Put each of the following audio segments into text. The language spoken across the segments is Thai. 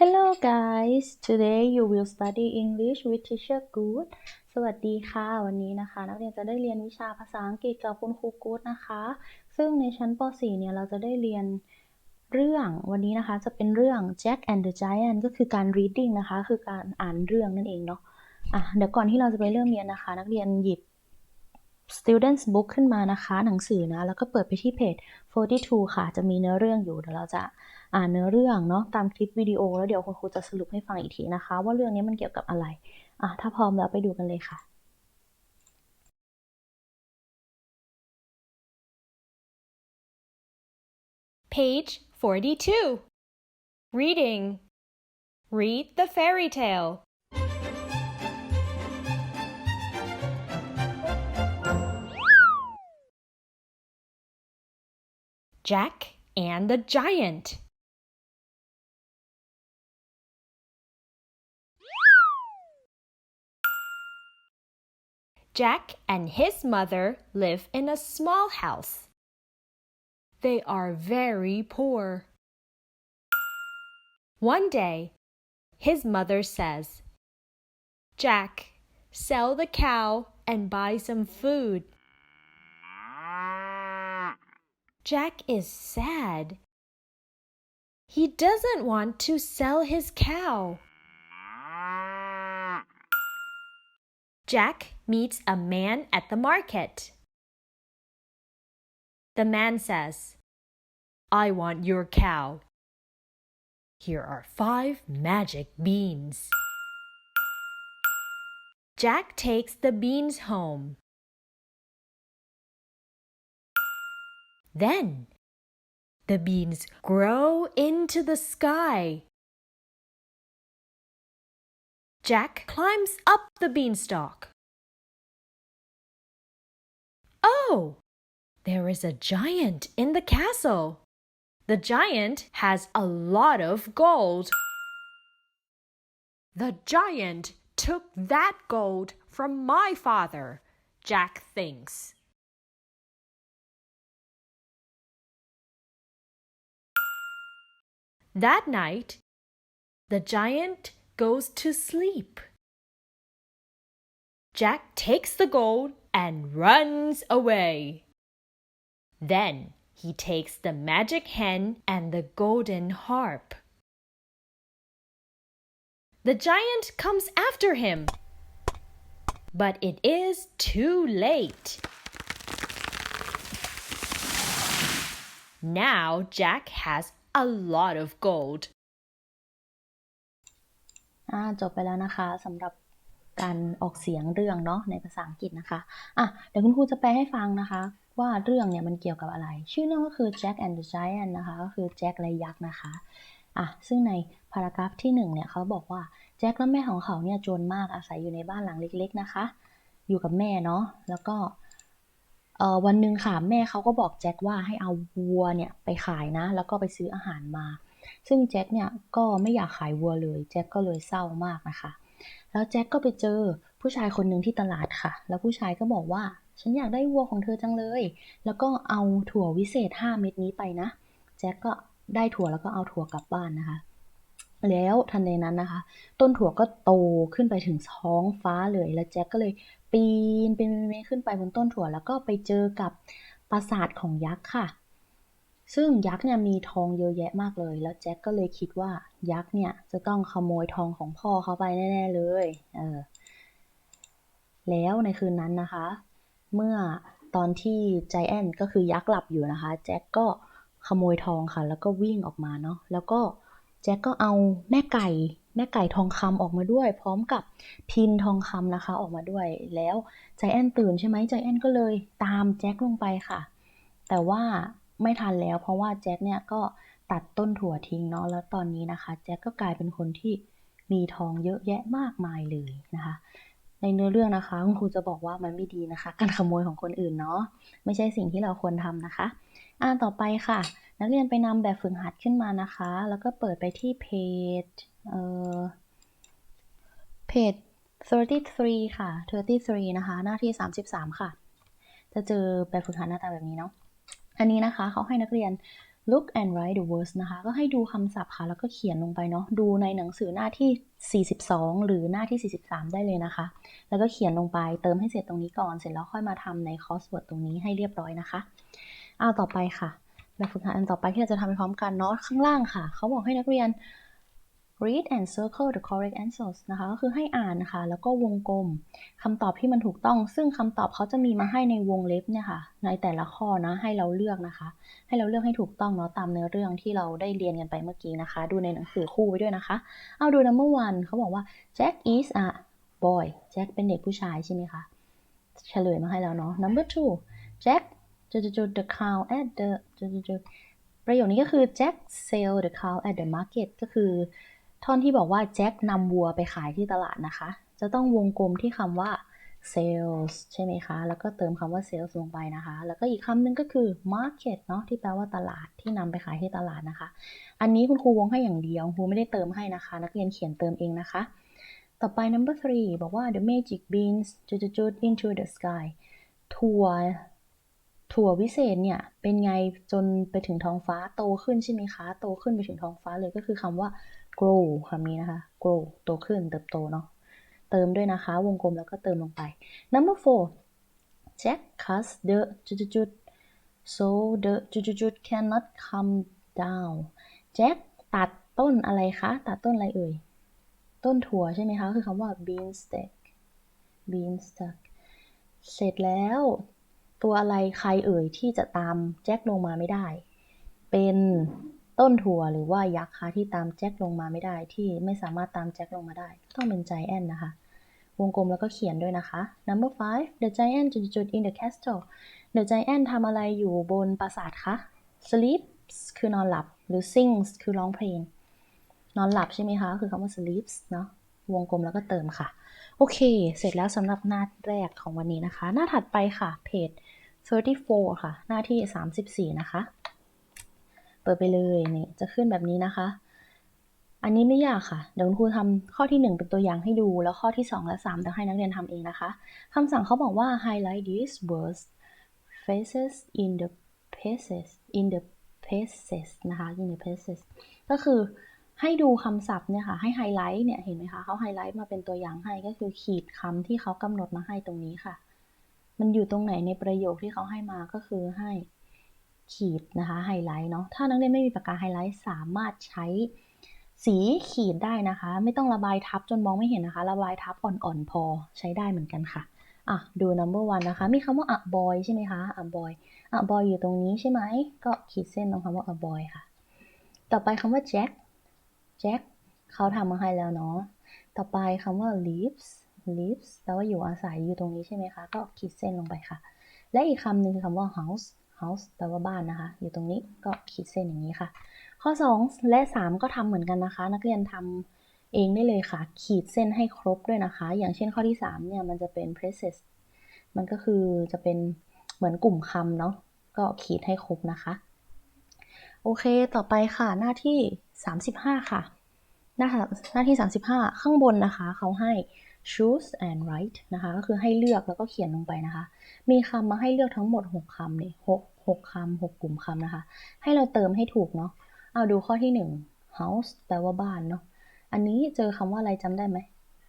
Hello guys today you will study English with teacher Good สวัสดีค่ะ วันนี้นะคะ นักเรียนจะได้เรียนวิชาภาษาอังกฤษกับคุณครูกู๊ดนะคะ ซึ่งในชั้นป .4 เนี่ยเราจะได้เรียนเรื่องวันนี้นะคะจะเป็นเรื่อง Jack and the Giant ก็คือการ reading นะคะ คือการอ่านเรื่องนั่นเองเนาะอะเดี๋ยวก่อนที่เราจะไปเริ่มเรียนนะคะ นักเรียนหยิบ students book ขึ้นมานะคะ หนังสือนะ แล้วก็เปิดไปที่เพจ 42 ค่ะ จะมีเนื้อเรื่องอยู่เดี๋ยวเราจะอ่านเนื้อเรื่องเนาะตามคลิปวิดีโอ แล้วเดี๋ยวคุณครูจะสรุปให้ฟังอีกทีนะคะ ว่าเรื่องนี้มันเกี่ยวกับอะไรอะถ้าพร้อมแล้วไปดูกันเลยค่ะ Page 42. Reading. Read the fairy tale. Jack and the Giant. Jack and his mother live in a small house. They are very poor. One day, his mother says, Jack, sell the cow and buy some food. Jack is sad. He doesn't want to sell his cow. Jack meets a man at the market. The man says, I want your cow. Here are five magic beans. Jack takes the beans home. Then the beans grow into the sky. Jack climbs up the beanstalk. Oh! There is a giant in the castle. The giant has a lot of gold. The giant took that gold from my father, Jack thinks. That night, the giant goes to sleep. Jack takes the gold and runs away. Then he takes the magic hen and the golden harp. The giant comes after him. But it is too late. Now Jack has a lot of gold. อ่าจบไปแล้วนะคะสำหรับการออกเสียงเรื่องเนาะในภาษาอังกฤษนะคะอะเดี๋ยวคุณครูจะแปลให้ฟังนะคะ ว่าเรื่องเนี่ยมันเกี่ยวกับอะไร ชื่อเรื่องก็คือ Jack and the Giant นะคะ ก็คือแจ็คและยักษ์นะคะอะซึ่งในพารากราฟที่หนึ่งเนี่ยเขาบอกว่าแจ็คและแม่ของเขาเนี่ยจนมากอาศัยอยู่ในบ้านหลังเล็ก ๆนะคะ อยู่กับแม่เนาะแล้วก็ วันหนึ่งค่ะแม่เขาก็บอกแจ็คว่าให้เอาวัวเนี่ยไปขายนะ แล้วก็ไปซื้ออาหารมา ซึ่งแจ็คเนี่ยก็ไม่อยากขายวัวเลย แจ็คก็เลยเศร้ามากนะคะ แล้วแจ็คก็ไปเจอผู้ชายคนหนึ่งที่ตลาดค่ะ แล้วผู้ชายก็บอกว่า ฉันอยากได้วัวของเธอจังเลย แล้วก็เอาถั่ววิเศษ 5 เม็ดนี้ไปนะ แจ็คก็ได้ถั่วแล้วก็เอาถั่วกลับบ้านนะคะ แล้วทันใดนั้นนะคะ ต้นถั่วก็โตขึ้นไปถึงท้องฟ้าเลย แล้วแจ็คก็เลย ปีนเป็นเมๆขึ้นไปบนต้นถั่ว แล้วก็ไปเจอกับปราสาทของยักษ์ค่ะ ซึ่งยักษ์เนี่ยมีทองเยอะแยะมากเลย แล้วแจ็คก็เลยคิดว่ายักษ์เนี่ยจะต้องขโมยทองของพ่อเขาไปแน่ ๆ เลยเออแล้วในคืนนั้นนะคะ เมื่อตอนที่ใจแอนก็คือยักษ์หลับอยู่นะคะ แจ็คก็ขโมยทองค่ะ แล้วก็วิ่งออกมาเนาะแล้วก็แจ็คก็เอาแม่ไก่ แม่ไก่ทองคำออกมาด้วย พร้อมกับพินทองคำนะคะออกมาด้วย แล้วใจแอนตื่นใช่ไหมใจแอนก็เลยตามแจ็คลงไปค่ะ แต่ว่าไม่ทันแล้วเพราะว่าแจ็คเนี่ยก็ตัดต้นถั่วทิ้งเนาะแล้วตอนนี้นะคะ แจ็คก็กลายเป็นคนที่มีทองเยอะแยะมากมายเลยนะคะ ในเนื้อเรื่องนะคะคุณครูจะบอกว่ามันไม่ดีนะคะ การขโมยของคนอื่นเนาะไม่ใช่สิ่งที่เราควรทำนะคะอ่าต่อไปค่ะ นักเรียนไปนำแบบฝึกหัดขึ้นมานะคะ แล้วก็เปิดไปที่เพจ เอ่อเพจ33 ค่ะ 33 นะคะ หน้าที่ 33 ค่ะ จะเจอแบบฝึกหัดหน้าตาแบบนี้เนาะ อันนี้นะคะเขาให้นักเรียน look and write the words นะคะ ก็ให้ดูคำศัพท์ค่ะ แล้วก็เขียนลงไปเนาะ ดูในหนังสือหน้าที่ 42 หรือหน้าที่ 43 ได้เลยนะคะ แล้วก็เขียนลงไป เติมให้เสร็จตรงนี้ก่อน เสร็จแล้วค่อยมาทำในคอร์สเวิร์ดตรงนี้ให้เรียบร้อยนะคะ เอาต่อไปค่ะ แบบฝึกหัดอันต่อไปที่เราจะทำไปพร้อมกันเนาะ ข้างล่างค่ะ เขาบอกให้นักเรียน read and circle the correct answers นะคะก็คือให้อ่านนะคะแล้วก็วงกลมคำตอบที่มันถูกต้อง ซึ่งคำตอบเขาจะมีมาให้ในวงเล็บเนี่ยค่ะในแต่ละข้อนะให้เราเลือกนะคะ ให้เราเลือกให้ถูกต้องเนาะตามเนื้อเรื่องที่เราได้เรียนกันไปเมื่อกี้นะคะ ดูในหนังสือคู่ไว้ด้วยนะคะ เอาดู number one เขาบอกว่า Jack is a boy Jack เป็นเด็กผู้ชายใช่ไหมคะเฉลยมาให้แล้วเนาะ number two Jack จุดจุด the cow at the จุดจุดประโยคนี้ก็คือ Jack sell the cow at the market ก็คือ ท่อนที่บอกว่าแจ็คนำวัวไปขายที่ตลาดนะคะ จะต้องวงกลมที่คำว่า sales ใช่ไหมคะ แล้วก็เติมคำว่า sales ลงไปนะคะ แล้วก็อีกคำหนึ่งก็คือ market เนาะที่แปลว่าตลาดที่นำไปขายที่ตลาดนะคะ อันนี้คุณครูวงให้อย่างเดียวครูไม่ได้เติมให้นะคะ นักเรียนเขียนเติมเองนะคะ ต่อไป number three บอกว่า the magic beans จุดๆ into the sky ถั่วถั่ววิเศษเนี่ยเป็นไงจนไปถึงท้องฟ้าโตขึ้นใช่ไหมคะ โตขึ้นไปถึงท้องฟ้าเลยก็คือคำว่า grow คำนี้นะคะ grow โตขึ้นเติบโตเนาะ เติมด้วยนะคะ วงกลมแล้วก็เติมลงไป number four Jack cuts the จุดๆ so the จุดๆ cannot come down Jack ตัดต้นอะไรคะ ตัดต้นอะไรเอ่ย ต้นถั่วใช่ไหมคะ คือคำว่า beanstalk beanstalk เสร็จแล้ว ตัวอะไรใครเอ่ยที่จะตามแจ็คลงมาไม่ได้ เป็น ต้นถั่วหรือว่ายักษ์คะที่ตามแจ็คลงมาไม่ได้ที่ไม่สามารถตามแจ็คลงมาได้ ต้องเป็น giant นะคะ วงกลมแล้วก็เขียนด้วยนะคะ number five the giant จุด in the castle the giant ทำอะไรอยู่บนปราสาทคะ sleeps คือนอนหลับหรือ sings คือร้องเพลง นอนหลับใช่ไหมคะ คือคำว่า sleeps เนาะวงกลมแล้วก็เติมค่ะ โอเค เสร็จแล้วสำหรับหน้าแรกของวันนี้นะคะ หน้าถัดไปค่ะเพจ34 ค่ะ หน้าที่ 34 นะคะ เปิดไปเลยนี่จะขึ้นแบบนี้นะคะ อันนี้ไม่ยากค่ะ เดี๋ยวคุณครูทำข้อที่ 1 เป็นตัวอย่างให้ดู แล้วข้อที่ 2 และ 3 จะให้นักเรียนทำเองนะคะคำสั่งเขาบอกว่า highlight these words faces in the pages in the pages นะคะ in the pages ก็คือให้ดูคำศัพท์เนี่ยค่ะ ให้ไฮไลท์เนี่ย เห็นไหมคะเขาไฮไลท์มาเป็นตัวอย่างให้ก็คือขีดคำที่เขากำหนดมาให้ตรงนี้ค่ะ มันอยู่ตรงไหนในประโยคที่เขาให้มาก็คือให้ ขีดนะคะไฮไลท์เนาะถ้านักเรียนไม่มีปากกาไฮไลท์สามารถใช้สีขีดได้นะคะ ไม่ต้องระบายทับจนมองไม่เห็นนะคะ ระบายทับอ่อนๆพอใช้ได้เหมือนกันค่ะอะดู number one นะคะ มีคำว่า a boy ใช่ไหมคะ a boy a boy อยู่ตรงนี้ใช่ไหม ก็ขีดเส้นตรงคำว่า a boy ค่ะ ต่อไปคำว่า Jack Jack เขาทำมาให้แล้วเนาะต่อไปคำว่า lives lives แปลว่าอยู่อาศัยอยู่ตรงนี้ใช่ไหมคะ ก็ขีดเส้นลงไปค่ะ และอีกคำหนึ่งคือคำว่า house house แปลว่าบ้านนะคะ อยู่ตรงนี้ก็ขีดเส้นอย่างนี้ค่ะ ข้อ 2 และ 3 ก็ทำเหมือนกันนะคะ นักเรียนทำเองได้เลยค่ะ ขีดเส้นให้ครบด้วยนะคะ อย่างเช่นข้อที่ 3 เนี่ย มันจะเป็น places มันก็คือจะเป็นเหมือนกลุ่มคำเนาะก็ขีดให้ครบนะคะ โอเคต่อไปค่ะหน้าที่ 35 ค่ะ หน้าหน้าที่ 35 ข้างบนนะคะ เขาให้ choose and write นะคะก็คือให้เลือกแล้วก็เขียนลงไปนะคะ มีคำมาให้เลือกทั้งหมด 6คำเนี่ย6 6คำ6กลุ่มคำนะคะ ให้เราเติมให้ถูกเนาะเอาดูข้อที่ 1 house แปลว่าบ้านเนาะอันนี้เจอคำว่าอะไรจำได้ไหม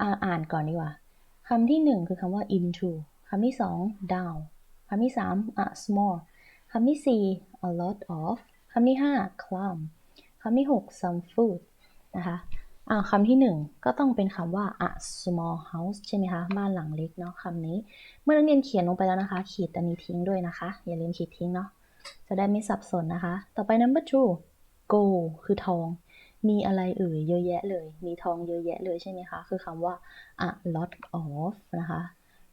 อ่าอ่านก่อนดีกว่าคำที่ 1 คือคำว่า into คำที่ 2 down คำที่ 3 a small คำที่ 4 a lot of คำที่ 5 climb คำที่ 6 some food นะคะ อ่าคำที่ 1 ก็ต้องเป็นคำว่า a small house ใช่ไหมคะ บ้านหลังเล็กเนาะคำนี้ เมื่อนักเรียนเขียนลงไปแล้วนะคะ ขีดอันนี้ทิ้งด้วยนะคะ อย่าลืมขีดทิ้งเนาะจะได้ไม่สับสนนะคะ ต่อไป number two gold คือทอง มีอะไรเอ่ยเยอะแยะเลย มีทองเยอะแยะเลยใช่ไหมคะ คือคำว่า a lot of นะคะ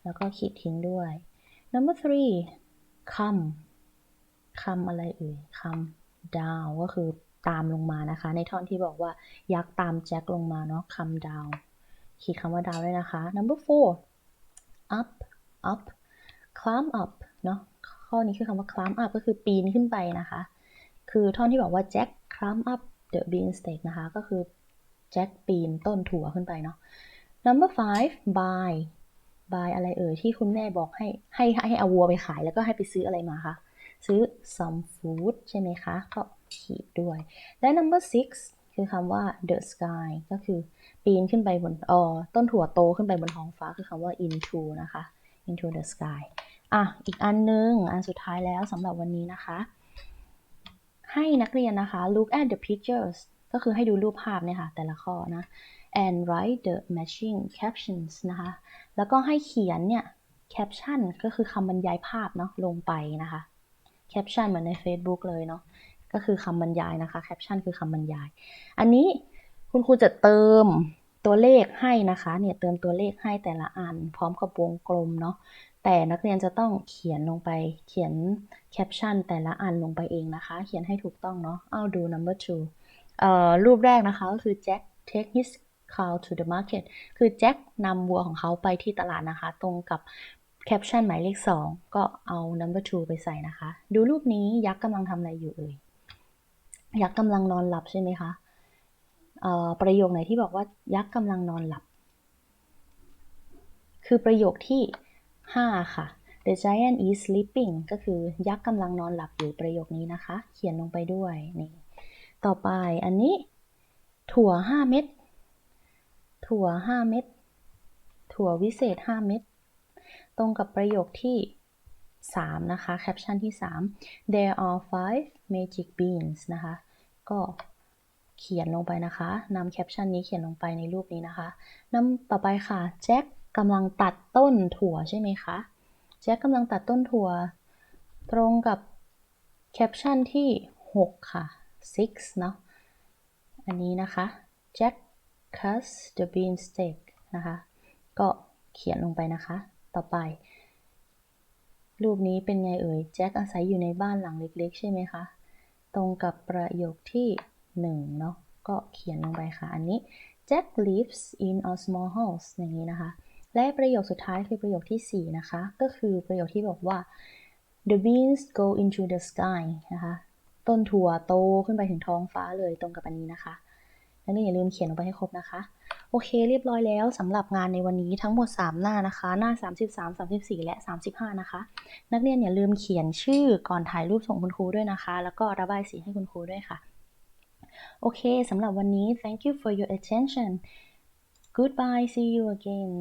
แล้วก็ขีดทิ้งด้วย number three come คำอะไรเอ่ยคำ down ก็คือ ตามลงมานะคะ ในท่อนที่บอกว่ายักษ์ตามแจ็คลงมาเนาะคำ down ขีดคำว่า down ด้วยนะคะ number four up up climb up เนาะข้อนี้คือคำว่า climb up ก็คือปีนขึ้นไปนะคะ คือท่อนที่บอกว่า Jack climb up the beanstalk นะคะ ก็คือ แจ็คปีนต้นถั่วขึ้นไปเนาะ number five buy buy อะไรเอ่ยที่คุณแม่บอกให้ให้ให้เอาวัวไปขายแล้วก็ให้ไปซื้ออะไรมาคะ ซื้อ some food ใช่ไหมคะก็ ขีดด้วย และ number six คือคำว่า the sky ก็คือปีนขึ้นไปบนอ่อต้นถั่วโตขึ้นไปบนท้องฟ้าคือคำว่า into นะคะ into the sky อะ อีกอันนึง อันสุดท้ายแล้วสำหรับวันนี้นะคะ ให้นักเรียนนะคะ look at the pictures ก็คือให้ดูรูปภาพเนี่ยค่ะ แต่ละข้อนะ and write the matching captions นะคะ แล้วก็ให้เขียนเนี่ย caption ก็คือคำบรรยายภาพเนาะลงไปนะคะ caption เหมือนใน Facebook เลยเนาะ ก็คือคำบรรยายนะคะ caption คือคำบรรยาย อันนี้คุณครูจะเติมตัวเลขให้นะคะเนี่ยเติมตัวเลขให้แต่ละอัน พร้อมกับวงกลมเนาะแต่นักเรียนจะต้องเขียนลงไปเขียนแคปชั่นแต่ละอันลงไปเองนะคะ เขียนให้ถูกต้องเนาะเอาดู number two เอ่อรูปแรกนะคะก็คือ Jack take his cow to the market คือแจ็คนำวัวของเขาไปที่ตลาดนะคะ ตรงกับแคปชั่นหมายเลขสองก็เอา number two ไปใส่นะคะ ดูรูปนี้ยักษ์กำลังทำอะไรอยู่เอ่ย ยักษ์กำลังนอนหลับใช่ไหมคะเอ่อประโยคไหนที่บอกว่ายักษ์กำลังนอนหลับ คือประโยคที่ 5 ค่ะ The giant is sleeping ก็คือยักษ์กำลังนอนหลับอยู่ประโยคนี้นะคะ เขียนลงไปด้วยนี่ต่อไปอันนี้ ถั่ว 5 เม็ดถั่ว 5 เม็ดถั่ววิเศษ 5 เม็ดตรงกับประโยคที่ 3 นะคะ แคปชั่นที่ 3 There are five magic beans นะคะ ก็เขียนลงไปนะคะนำแคปชั่นนี้เขียนลงไปในรูปนี้นะคะนำต่อไปค่ะแจ็คกำลังตัดต้นถั่วใช่ไหมคะ แจ็คกำลังตัดต้นถั่ว ตรงกับแคปชั่นที่ 6 ค่ะ six เนาะอันนี้นะคะ Jack cuts the beanstalk นะคะ ก็เขียนลงไปนะคะ ต่อไป รูปนี้เป็นไงเอ่ย แจ็คอาศัยอยู่ในบ้านหลังเล็กๆ ใช่ไหมคะ ตรงกับประโยคที่1เนาะ ก็เขียนลงไปค่ะ อันนี้ Jack lives in a small house อย่างนี้นะคะ และประโยคสุดท้ายคือประโยคที่ 4 นะคะ ก็คือประโยคที่บอกว่า the beans go into the sky นะคะ ต้นถั่วโตขึ้นไปถึงท้องฟ้าเลยตรงกับอันนี้นะคะนักเรียนอย่าลืมเขียนลงไปให้ครบนะคะ โอเคเรียบร้อยแล้วสำหรับงานในวันนี้ทั้งหมด 3 หน้านะคะ หน้า 33 34 และ 35 นะคะ นักเรียนอย่าลืมเขียนชื่อก่อนถ่ายรูปส่งคุณครูด้วยนะคะ แล้วก็ระบายสีให้คุณครูด้วยค่ะ โอเคสำหรับวันนี้ thank you for your attention goodbye see you again